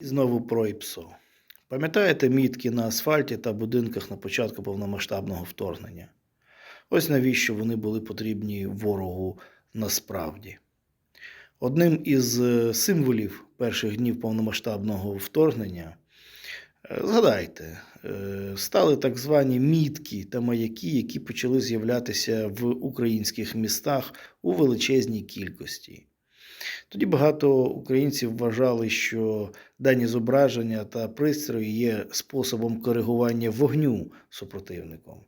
Знову про ІПСО. Пам'ятаєте мітки на асфальті та будинках на початку повномасштабного вторгнення? Ось навіщо вони були потрібні ворогу насправді. Одним із е, символів перших днів повномасштабного вторгнення, е, згадайте, е, стали так звані мітки та маяки, які почали з'являтися в українських містах у величезній кількості. Тоді багато українців вважали, що дані зображення та пристрої є способом коригування вогню супротивником,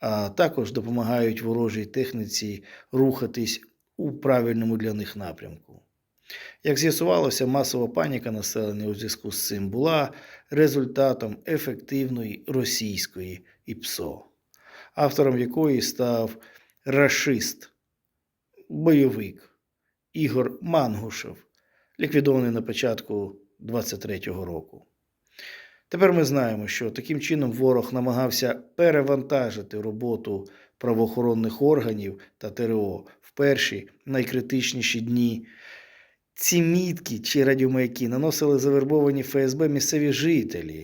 а також допомагають ворожій техніці рухатись у правильному для них напрямку. Як з'ясувалося, масова паніка населення у зв'язку з цим була результатом ефективної російської ІПСО, автором якої став рашист, бойовик. Ігор Мангушев, ліквідований на початку 23-го року. Тепер ми знаємо, що таким чином ворог намагався перевантажити роботу правоохоронних органів та ТРО в перші найкритичніші дні. Ці мітки чи радіомаяки наносили завербовані ФСБ місцеві жителі.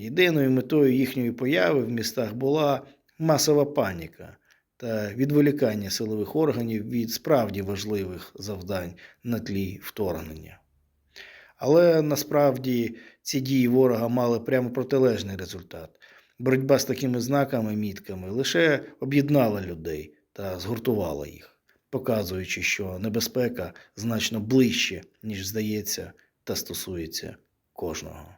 Єдиною метою їхньої появи в містах була масова паніка та відволікання силових органів від справді важливих завдань на тлі вторгнення. Але насправді ці дії ворога мали прямо протилежний результат. Боротьба з такими знаками, мітками лише об'єднала людей та згуртувала їх, показуючи, що небезпека значно ближче, ніж здається, та стосується кожного.